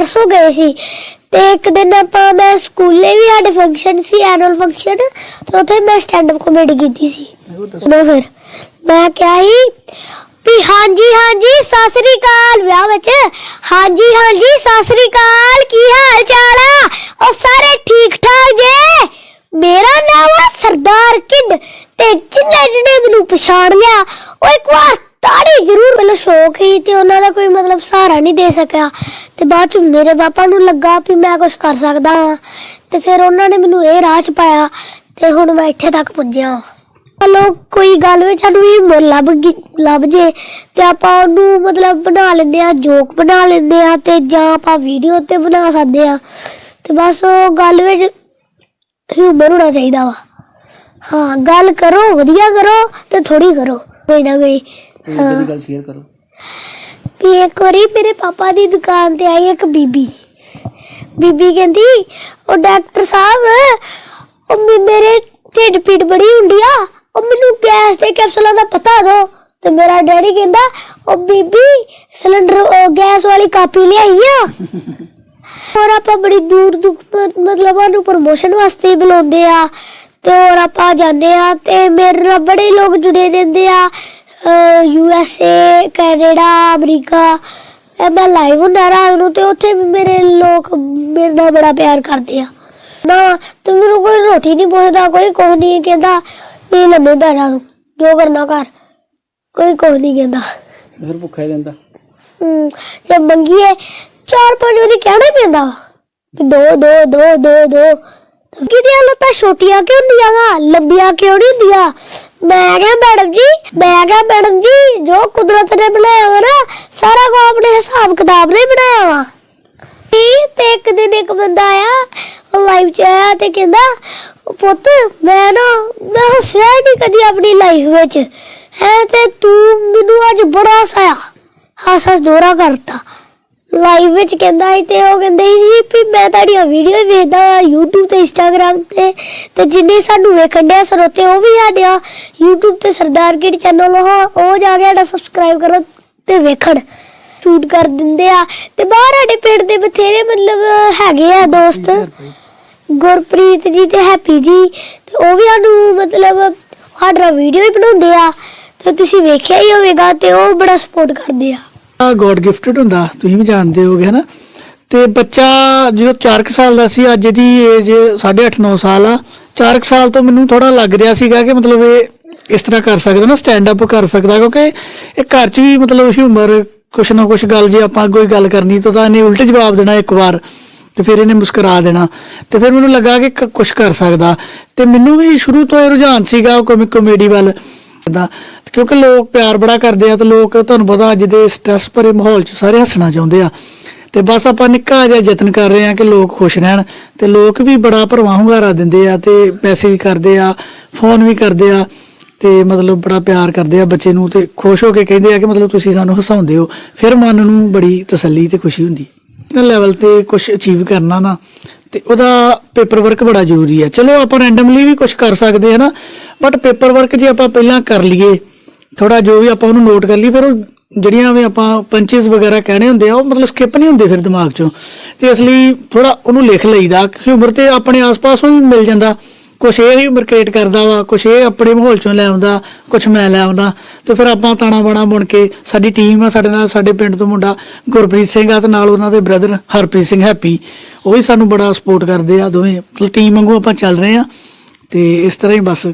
ਪਰਸੋਂ ਗਏ ਸੀ ਤੇ ਇੱਕ ਦਿਨ ਆਪਾਂ ਮੈਂ ਸਕੂਲੇ ਵੀ ਸਾਡੇ ਫੰਕਸ਼ਨ ਸੀ ਐਨੂਅਲ ਫੰਕਸ਼ਨ ਤੇ ਉੱਥੇ ਮੈਂ ਸਟੈਂਡ ਅਪ ਕਾਮੇਡੀ ਕੀਤੀ ਸੀ। ਮੈਂ ਫਿਰ ਮੈਂ ਕਿਹਾ ਸੀ ਵੀ ਹਾਂਜੀ ਹਾਂਜੀ ਸਤਿ ਸ੍ਰੀ ਅਕਾਲ ਵਿਆਹ ਵਿੱਚ। ਹਾਂਜੀ ਹਾਂਜੀ ਸਤਿ ਸ੍ਰੀ ਅਕਾਲ ਕੀ ਹਾਲ ਚਾਲ ਆ? ਉਹ ਸਾਰੇ ਠੀਕ ਠਾਕ ਜੇ? ਮੇਰਾ ਨਾਮ ਆ ਸਰਦਾਰ ਕਿਡ ਤੇ ਜਿੰਨੇ ਜਿਹਨੇ ਮੈਨੂੰ ਪਛਾਣ ਲਿਆ ਉਹ ਇੱਕ ਵਾਰ ਤਾੜੀ ਜ਼ਰੂਰ ਮੈਨੂੰ ਸ਼ੌਕ ਹੀ ਤੇ ਉਹਨਾਂ ਦਾ ਕੋਈ ਮਤਲਬ ਸਹਾਰਾ ਨਹੀਂ ਦੇ ਸਕਿਆ। ਤੇ ਬਾਅਦ ਚ ਮੇਰੇ ਪਾਪਾ ਨੂੰ ਲੱਗਾ ਵੀ ਮੈਂ ਕੁਝ ਕਰ ਸਕਦਾ ਹਾਂ। ਤੇ ਫਿਰ ਉਹਨਾਂ ਨੇ ਮੈਨੂੰ ਇਹ ਰਾਹ ਚ ਪਾਇਆ ਤੇ ਹੁਣ ਮੈਂ ਇੱਥੇ ਤੱਕ ਪੁੱਜਿਆ ਹਾਂ। ਕੋਈ ਗੱਲ ਵਿੱਚ ਸਾਨੂੰ ਹਿਊਮਰ ਲੱਭ ਗਈ- ਲੱਭ ਜੇ ਤੇ ਆਪਾਂ ਉਹਨੂੰ ਮਤਲਬ ਬਣਾ ਲੈਂਦੇ ਆ ਜੋਕ ਬਣਾ ਲੈਂਦੇ ਆ ਤੇ ਜਾਂ ਆਪਾਂ ਵੀਡੀਓ ਤੇ ਬਣਾ ਸਕਦੇ ਆ ਤੇ ਬਸ ਉਹ ਗੱਲ ਵਿੱਚ ਹਿਊਮਰ ਹੋਣਾ ਚਾਹੀਦਾ ਵਾ। ਹਾਂ, ਗੱਲ ਕਰੋ, ਵਧੀਆ ਕਰੋ ਤੇ ਥੋੜੀ ਕਰੋ, ਕੋਈ ਨਾ ਕੋਈ। ਕੋਈ ਏਦਾਂ ਦੀ ਗੱਲ ਸ਼ੇਅਰ ਕਰੋ। ਵੀ ਇੱਕ ਵਾਰੀ ਮੇਰੇ ਪਾਪਾ ਦੀ ਦੁਕਾਨ ਤੇ ਆਈ ਇੱਕ ਬੀਬੀ। ਬੀਬੀ ਕਹਿੰਦੀ, ਉਹ ਡਾਕਟਰ ਸਾਹਿਬ, ਉਹ ਮੇ- ਮੇਰੇ ਢਿੱਡ ਪੀੜ ਬੜੀ ਹੁੰਦੀ ਆ, ਉਹ ਮੈਨੂੰ ਗੈਸ ਦੇ ਕੈਪਸੂਲਾਂ ਦਾ ਪਤਾ ਦਿਓ ਤੇ ਮੇਰਾ ਡੈਡੀ ਕਹਿੰਦਾ, ਉਹ ਬੀਬੀ, ਸਿਲੰਡਰ, ਉਹ ਗੈਸ ਵਾਲੀ ਕਾਪੀ ਲਿਆਈ ਆ। ਹੋਰ ਆਪਾਂ ਬੜੀ ਦੂਰ ਦੂਰ ਮ- ਮਤਲਬ ਉਹਨੂੰ ਪ੍ਰਮੋਸ਼ਨ ਵਾਸਤੇ ਹੀ ਬੁਲਾਉਂਦੇ ਆ। ਤੇ ਹੋਰ ਆਪਾਂ ਜਾਂਦੇ ਆ, ਤੇ ਮੇਰੇ ਨਾਲ ਬੜੇ ਲੋਕ ਜੁੜੇ ਰਹਿੰਦੇ ਆ। U S A Canada America ਮੈਂ ਲਾਈਵ ਹੁੰਦਾ ਰਾਤ ਨੂੰ ਤੇ ਉੱਥੇ ਵੀ ਮੇਰੇ ਲੋਕ ਮੇਰੇ ਨਾਲ ਬੜਾ ਪਿਆਰ ਕਰਦੇ ਆ। ਨਾ ਤੇ ਮੈਨੂੰ ਕੋਈ ਰੋਟੀ ਨਹੀਂ ਪੁੱਛਦਾ ਕੋਈ ਕੁਝ ਨਹੀਂ ਕਹਿੰਦਾ ਵੀ ਲੰਮੇ ਬੈਠਾ ਤੂੰ ਜੋ ਕਰਨਾ ਕਰ। ਕੋਈ ਕੁਝ ਨਹੀਂ ਕਹਿੰਦਾ। ਫਿਰ ਭੁੱਖਾ ਹੀ ਰਹਿੰਦਾ। ਹਮ, ਜੇ ਮੰਗੀਏ ਚਾਰ ਪੰਜ ਵਾਰੀ ਕਹਿਣਾ ਹੀ ਪੈਂਦਾ ਵਾ। ਕਿ ਦੋ ਦੋ ਦੋ ਦੋ ਦੋ। ਕਿਹਦੀਆਂ ਲੱਤਾਂ ਛੋਟੀਆਂ ਕਿਉਂ ਹੁੰਦੀਆਂ ਵਾ? ਲੰਬੀਆਂ ਕਿਉਂ ਨਹੀਂ ਹੁੰਦੀਆਂ? ਮੈਂ ਕਿਹਾ, ਮੈਡਮ ਜੀ, ਮੈਂ ਕਿਹਾ, ਮੈਡਮ ਜੀ, ਜੋ ਕੁਦਰਤ ਨੇ ਬਣਾਇਆ ਵਾ ਨਾ, ਸਾਰਾ ਕੋ ਆਪਣੇ ਹਿਸਾਬ ਕਿਤਾਬ ਨੇ ਬਣਾਇਆ ਵਾ। ਤੇ ਤੇ ਇੱਕ ਦਿਨ ਇੱਕ ਬੰਦਾ ਆਇਆ, ਉਹ ਲਾਈਵ ਚ ਆਇਆ ਤੇ ਕਹਿੰਦਾ ਪੁੱਤ, ਮੈਂ ਨਾ, ਮੈਂ ਹੱਸਿਆ ਹੀ ਨਹੀਂ ਕਦੀ ਆਪਣੀ ਲਾਈਫ ਵਿੱਚ। ਹੈ ਤੇ ਤੂੰ ਮੈਨੂੰ ਅੱਜ ਬੜਾ ਹਸਾਇਆ ਹੱਸ ਹੱਸ ਦੋਰਾ ਕਰਤਾ। ਲਾਈਵ ਵਿੱਚ ਕਹਿੰਦਾ ਸੀ ਤੇ ਉਹ ਕਹਿੰਦੇ ਸੀ ਵੀ ਮੈਂ ਤੁਹਾਡੀਆਂ ਵੀਡੀਓ ਵੇਖਦਾ ਹਾਂ YouTube ਤੇ Instagram ਤੇ ਤੇ ਜਿੰਨੇ ਸਾਨੂੰ ਵੇਖਣ ਦੇ ਸਰੋਤੇ ਉਹ ਵੀ ਸਾਡੇ ਆ। YouTube ਤੇ ਸਰਦਾਰ ਕਿਡ ਚੈਨਲ ਉਹ ਉਹ ਜਾ ਕੇ ਸਾਡਾ ਸਬਸਕ੍ਰਾਈਬ ਕਰੋ ਤੇ ਵੇਖਣ। ਸ਼ੂਟ ਕਰ ਦਿੰਦੇ ਆ। ਤੇ ਬਾਹਰ ਸਾਡੇ ਪਿੰਡ ਦੇ ਬਥੇਰੇ ਮਤਲਬ ਹੈਗੇ ਆ ਦੋਸਤ। ਗੁਰਪ੍ਰੀਤ ਜੀ ਤੇ ਹੈਪੀ ਜੀ, ਤੇ ਉਹ ਵੀ ਸਾਨੂੰ ਮਤਲਬ ਸਾਡਾ ਵੀਡੀਓ ਹੀ ਬਣਾਉਂਦੇ ਆ। ਤੇ ਤੁਸੀਂ ਵੇਖਿਆ ਹੀ ਹੋਵੇਗਾ ਤੇ ਉਹ ਬੜਾ ਸਪੋਰਟ ਕਰਦੇ ਆ। ਗੋਡ ਗਿਫਟਡ ਹੁੰਦਾ, ਤੁਸੀਂ ਵੀ ਜਾਣਦੇ ਹੋਗੇ ਹਨਾ? ਤੇ ਬੱਚਾ ਜਦੋਂ 4 ਸਾਲ ਦਾ ਸੀ, ਅੱਜ ਦੀ ਏਜ 8.5 9 ਸਾਲ ਆ। 4 ਸਾਲ ਤੋਂ ਮੈਨੂੰ ਥੋੜਾ ਲੱਗ ਰਿਹਾ ਸੀਗਾ ਕਿ ਮਤਲਬ ਇਹ ਇਸ ਤਰ੍ਹਾਂ ਕਰ ਸਕਦਾ ਨਾ ਸਟੈਂਡ ਅਪ ਕਰ ਸਕਦਾ, ਕਿਉਂਕਿ ਇਹ ਘਰ 'ਚ ਵੀ ਮਤਲਬ ਹਿਊਮਰ ਕੁਛ ਨਾ ਕੁਛ ਗੱਲ ਜੇ ਆਪਾਂ ਕੋਈ ਗੱਲ ਕਰਨੀ, ਤਾਂ ਤਾਂ ਇਹਨੇ ਉਲਟ ਜਵਾਬ ਦੇਣਾ ਇੱਕ ਵਾਰ, ਤੇ ਫਿਰ ਇਹਨੇ ਮੁਸਕਰਾ ਦੇਣਾ। ਤੇ ਫਿਰ ਮੈਨੂੰ ਲੱਗਾ ਕਿ ਕ- ਕੁਛ ਕਰ ਸਕਦਾ। ਤੇ ਮੈਨੂੰ ਵੀ ਸ਼ੁਰੂ ਤੋਂ ਇਹ ਰੁਝਾਨ ਸੀਗਾ ਕੋਮਿਕ ਕਾਮੇਡੀ ਵੱਲ। ਦਾ ਕਿਉਂਕਿ ਲੋਕ ਪਿਆਰ ਬੜਾ ਕਰਦੇ ਆ, ਤੇ ਲੋਕ ਤੁਹਾਨੂੰ ਪਤਾ ਅੱਜ ਦੇ ਸਟ੍ਰੈਸ ਭਰੇ ਮਾਹੌਲ 'ਚ ਸਾਰੇ ਹੱਸਣਾ ਚਾਹੁੰਦੇ ਆ। ਤੇ ਬਸ ਆਪਾਂ ਨਿੱਕਾ ਜਿਹਾ ਯਤਨ ਕਰ ਰਹੇ ਆ ਕਿ ਲੋਕ ਖੁਸ਼ ਰਹਿਣ, ਤੇ ਲੋਕ ਵੀ ਬੜਾ ਭਰਵਾਂ ਹੁੰਗਾਰਾ ਦਿੰਦੇ ਆ, ਤੇ ਮੈਸੇਜ ਕਰਦੇ ਆ ਫੋਨ ਵੀ ਕਰਦੇ ਆ, ਤੇ ਮਤਲਬ ਬੜਾ ਪਿਆਰ ਕਰਦੇ ਆ ਬੱਚੇ ਨੂੰ, ਤੇ ਖੁਸ਼ ਹੋ ਕੇ ਕਹਿੰਦੇ ਆ ਕਿ ਮਤਲਬ ਤੁਸੀਂ ਸਾਨੂੰ ਹਸਾਉਂਦੇ ਹੋ। ਫਿਰ ਮਨ ਨੂੰ ਬੜੀ ਤਸੱਲੀ ਤੇ ਖੁਸ਼ੀ ਹੁੰਦੀ। ਨਾ ਲੈਵਲ ਤੇ ਕੁਝ ਅਚੀਵ ਕਰਨਾ ਨਾ, ਤੇ ਉਹਦਾ ਪੇਪਰ ਵਰਕ ਬੜਾ ਜ਼ਰੂਰੀ ਹੈ। ਚਲੋ ਆਪਾਂ ਰੈਂਡਮਲੀ ਵੀ ਕੁਝ ਕਰ ਸਕਦੇ ਹਾਂ ਨਾ ਬਟ ਪੇਪਰ ਵਰਕ ਜੇ ਆਪਾਂ ਪਹਿਲਾਂ ਕਰ ਲਈਏ ਥੋੜਾ ਜੋ ਵੀ ਆਪਾਂ ਉਹਨੂੰ ਨੋਟ ਕਰ ਲਈ ਫਿਰ ਉਹ ਜਿਹੜੀਆਂ ਵੀ ਆਪਾਂ ਪੰਚਸ ਵਗੈਰਾ ਕਹਿਣੇ ਹੁੰਦੇ ਆ, ਉਹ ਮਤਲਬ ਸਕਿਪ ਨਹੀਂ ਹੁੰਦੇ ਫਿਰ ਦਿਮਾਗ ਚੋਂ। ਤੇ ਇਸ ਲਈ ਥੋੜਾ ਉਹਨੂੰ ਲਿਖ ਲਈਦਾ ਹਿਊਮਰ ਤੇ ਆਪਣੇ ਆਸ-ਪਾਸੋਂ ਹੀ ਮਿਲ ਜਾਂਦਾ। ਕੁਛ ਇਹ ਹਿਊਮਰ ਕ੍ਰੀਏਟ ਕਰਦਾ ਵਾ, ਕੁਛ ਇਹ ਆਪਣੇ ਮਾਹੌਲ ਚੋਂ ਲੈ ਆਉਂਦਾ, ਕੁਛ ਮੈਂ ਲੈ ਆਉਂਦਾ। ਤੇ ਫਿਰ ਆਪਾਂ ਤਾਣਾ ਬਾਣਾ ਬਣ ਕੇ, ਸਾਡੀ ਟੀਮ ਆ ਸਾਡੇ ਨਾਲ, ਸਾਡੇ ਪਿੰਡ ਤੋਂ ਮੁੰਡਾ ਗੁਰਪ੍ਰੀਤ ਸਿੰਘ ਆ, ਤੇ ਨਾਲ ਉਹਨਾਂ ਦੇ ਬ੍ਰਦਰ ਹਰਪ੍ਰੀਤ ਸਿੰਘ ਹੈਪੀ। ਉਹ ਵੀ ਸਾਨੂੰ ਬੜਾ ਸਪੋਰਟ ਕਰਦੇ ਆ, ਦੋਵੇਂ ਮਤਲਬ ਟੀਮ ਵਾਂਗੂ ਆਪਾਂ ਚੱਲ ਰਹੇ ਆ। ਤੇ ਇਸ ਤਰ੍ਹਾਂ ਹੀ ਬਸ